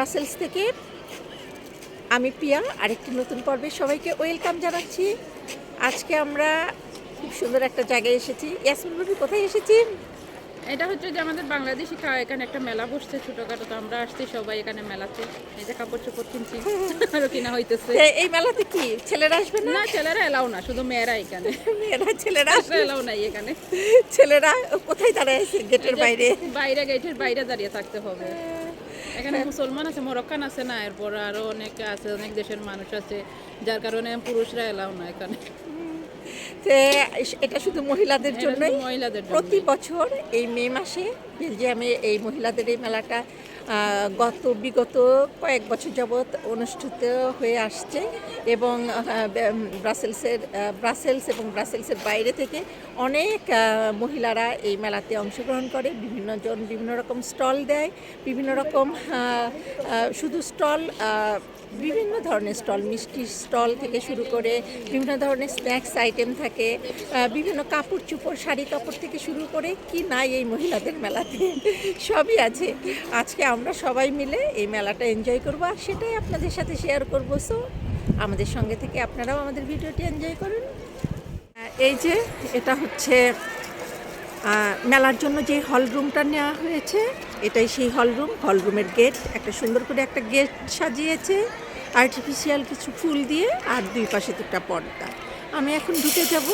Brussels থেকে আমি পিয়া আরেকটি নতুন পর্বে সবাইকে ওয়েলকাম জানাচ্ছি। আজকে আমরা খুব সুন্দর একটা জায়গায় এসেছি। ইয়াসমিন ভাবি কোথায় এসেছি? এটা হচ্ছে যে আমাদের বাংলাদেশি খাওয়া এখানে একটা মেলা বসছে ছোটখাটো তো আমরা আসছি সবাই এখানে মেলাতে। এই যে কাপড় চোপড় কিনছি আরও কিনা হইতেছে। এই মেলাতে কি? ছেলেরা আসবে না? না ছেলেরা এলাও না শুধু মেয়েরা এখানে। মেয়েরা ছেলেরা এলাও নাই এখানে। ছেলেরা কোথায় দাঁড়ায় আছে? গেটের বাইরে? বাইরে গেটের বাইরে দাঁড়িয়ে থাকতে হবে। এখানে মুসলমান আছে মরক্কান আছে না এরপর আরও অনেক আছে অনেক দেশের মানুষ আছে যার কারণে পুরুষরা এলাও না এখানে। এটা শুধু মহিলাদের এটা জন্যই? মহিলাদের জন্য প্রতি বছর এই মে মাসে বেলজিয়ামে এই মহিলাদের এই মেলাটা গত বিগত কয়েক বছর যাবৎ অনুষ্ঠিত হয়ে আসছে এবং ব্রাসেলসের ব্রাসেলস এবং ব্রাসেলসের বাইরে থেকে অনেক মহিলারা এই মেলাতে অংশগ্রহণ করে। বিভিন্ন জন বিভিন্ন রকম স্টল দেয়, বিভিন্ন রকম শুধু স্টল বিভিন্ন ধরনের স্টল, মিষ্টি স্টল থেকে শুরু করে বিভিন্ন ধরনের স্ন্যাক্স আইটেম থাকে বিভিন্ন কাপড় চোপড়, শাড়ি কাপড় থেকে শুরু করে কি নাই এই মহিলাদের মেলাতে, সবই আছে। আজকে আমরা সবাই মিলে এই মেলাটা এনজয় করব আর সেটাই আপনাদের সাথে শেয়ার করব। সো আমাদের সঙ্গে থেকে আপনারাও আমাদের ভিডিওটি এনজয় করুন। এই যে এটা হচ্ছে মেলার জন্য যে হল রুমটা নেওয়া হয়েছে এটাই সেই হল রুম হল রুমের গেট একটা সুন্দর করে একটা গেট সাজিয়েছে আর্টিফিশিয়াল কিছু ফুল দিয়ে, আর দুই পাশে দুটা পর্দা। আমি এখন ঢুকে যাব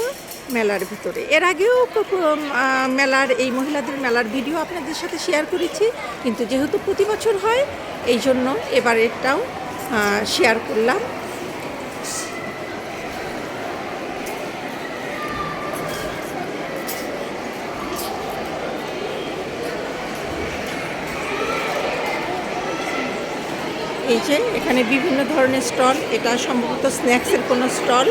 মেলার ভিতরে। এর আগেও মেলার, এই মহিলাদের মেলার ভিডিও আপনাদের সাথে শেয়ার করেছি, কিন্তু যেহেতু প্রতি বছর হয় এই জন্য এবারেরটাও শেয়ার করলাম। এই যে, এখানে বিভিন্ন ধরনের স্টল, এটা সম্ভবত স্ন্যাক্সের কোনো স্টল।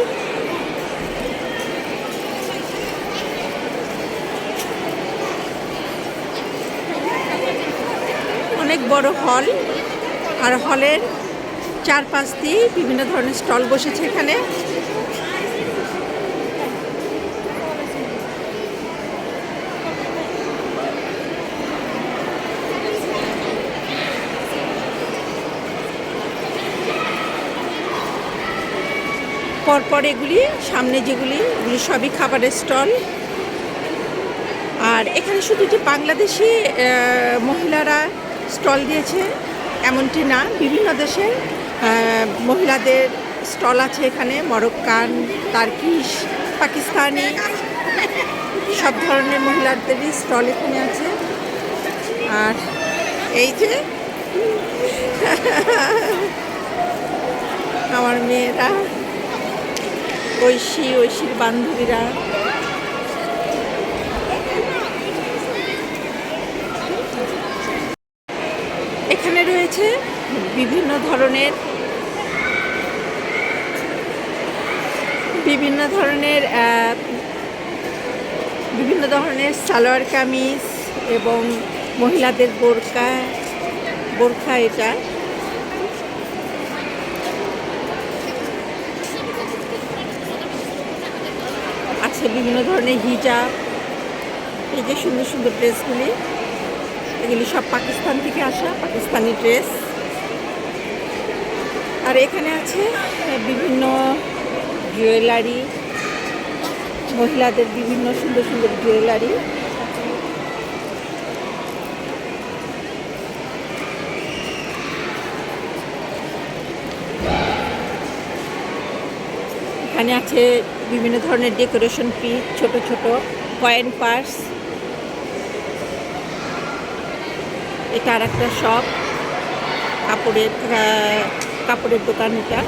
অনেক বড় হল, আর হলের চারপাশ দিয়ে বিভিন্ন ধরনের স্টল বসেছে এখানে। পরপর এগুলি, সামনে যেগুলি, এগুলি সবই খাবারের স্টল। আর এখানে শুধু যে বাংলাদেশি মহিলারা স্টল দিয়েছে, এমনটি না। বিভিন্ন দেশের মহিলাদের স্টল আছে এখানে। মরক্কান, তার্কিশ, পাকিস্তানি, সব ধরনের মহিলাদেরই স্টল এখানে আছে। আর এই যে আমার মেয়েরা। ঐশী, ঐশীর বান্ধবীরা। এখানে রয়েছে বিভিন্ন ধরনের বিভিন্ন ধরনের বিভিন্ন ধরনের সালোয়ার কামিজ এবং মহিলাদের বোরকা, বোরখা এটা। আছে বিভিন্ন ধরনের হিজাব এই যে সুন্দর সুন্দর ড্রেসগুলি। এগুলি সব পাকিস্তান থেকে আসা, পাকিস্তানি ড্রেস। আর এখানে আছে বিভিন্ন জুয়েলারি, মহিলাদের বিভিন্ন সুন্দর সুন্দর জুয়েলারি। এখানে আছে বিভিন্ন ধরনের ডেকোরেশন পিস ছোট ছোট কয়েন পার্স এটা আর একটা শপ কাপড়ের কাপড়ের দোকান এটা।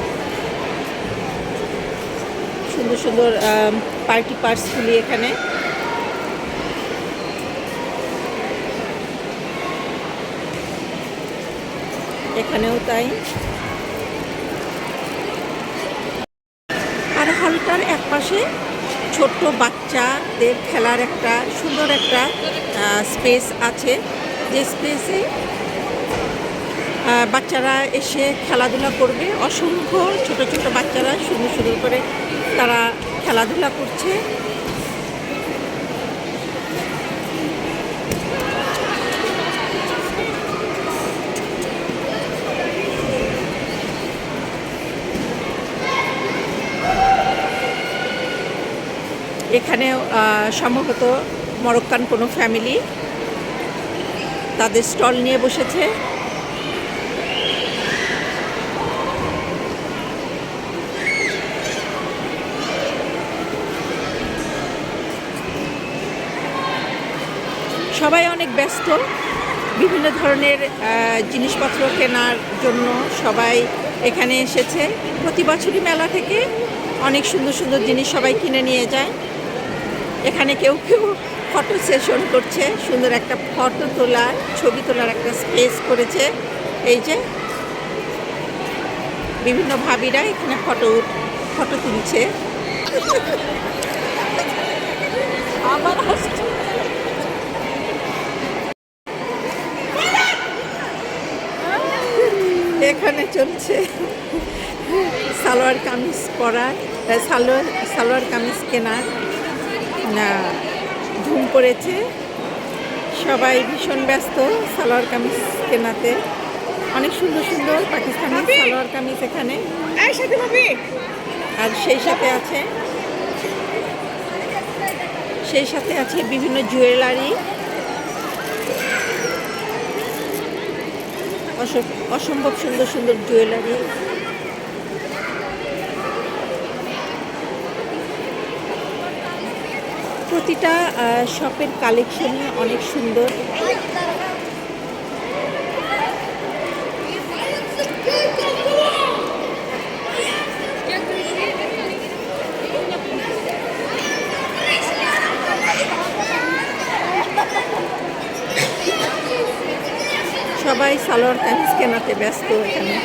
সুন্দর সুন্দর পার্টি পার্সগুলি এখানে। এখানেও তাই। পাশে ছোট্ট বাচ্চাদের খেলার একটা সুন্দর একটা স্পেস আছে। যে স্পেসে বাচ্চারা এসে খেলাধুলা করবে। অসংখ্য ছোট ছোট বাচ্চারা সুন্দর সুন্দর করে তারা খেলাধুলা করছে। এখানেও আহ, সম্ভবত মরক্কান কোনো ফ্যামিলি তাদের স্টল নিয়ে বসেছে। সবাই অনেক ব্যস্ত বিভিন্ন ধরনের জিনিসপত্র কেনার জন্য সবাই এখানে এসেছে। প্রতি বছরই মেলা থেকে অনেক সুন্দর সুন্দর জিনিস সবাই কিনে নিয়ে যায়। এখানে কেউ কেউ ফটো সেশন করছে সুন্দর একটা ফটো তোলার ছবি তোলার একটা স্পেস করেছে। এই যে বিভিন্ন ভাবিরা এখানে ফটো ফটো তুলছে। আসছে। এখানে চলছে সালোয়ার কামিজ আহ, সালোয়ার সালোয়ার কামিজ কেনার না ধুম পড়েছে। সবাই ভীষণ ব্যস্ত সালোয়ার কামিজ কেনাতে। অনেক সুন্দর সুন্দর পাকিস্তানি সালোয়ার কামিজ এখানে। আর সেই সাথে আছে সেই সাথে আছে বিভিন্ন জুয়েলারি। অস- অসম্ভব সুন্দর সুন্দর জুয়েলারি। প্রতিটা শপের কালেকশনই অনেক সুন্দর। সবাই সালোয়ার কামিজ কেনাতে ব্যস্ত এখানে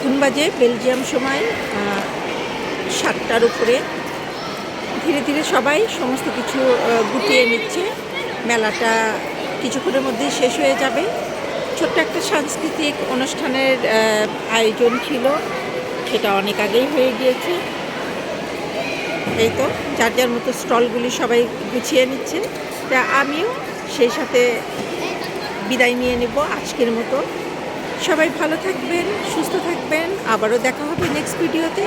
এখন বাজে বেলজিয়াম সময় সাতটার উপরে। ধীরে ধীরে সবাই সমস্ত কিছু গুটিয়ে নিচ্ছে। মেলাটা কিছুক্ষণের মধ্যেই শেষ হয়ে যাবে। ছোট্ট একটা সাংস্কৃতিক অনুষ্ঠানের আয়োজন ছিল। সেটা অনেক আগেই হয়ে গিয়েছে। এই তো, যার যার মতো স্টলগুলি সবাই গুছিয়ে নিচ্ছে। তা আমিও সেই সাথে বিদায় নিয়ে নেব আজকের মতো। সবাই ভালো থাকবেন সুস্থ থাকবেন। আবারও দেখা হবে নেক্সট ভিডিওতে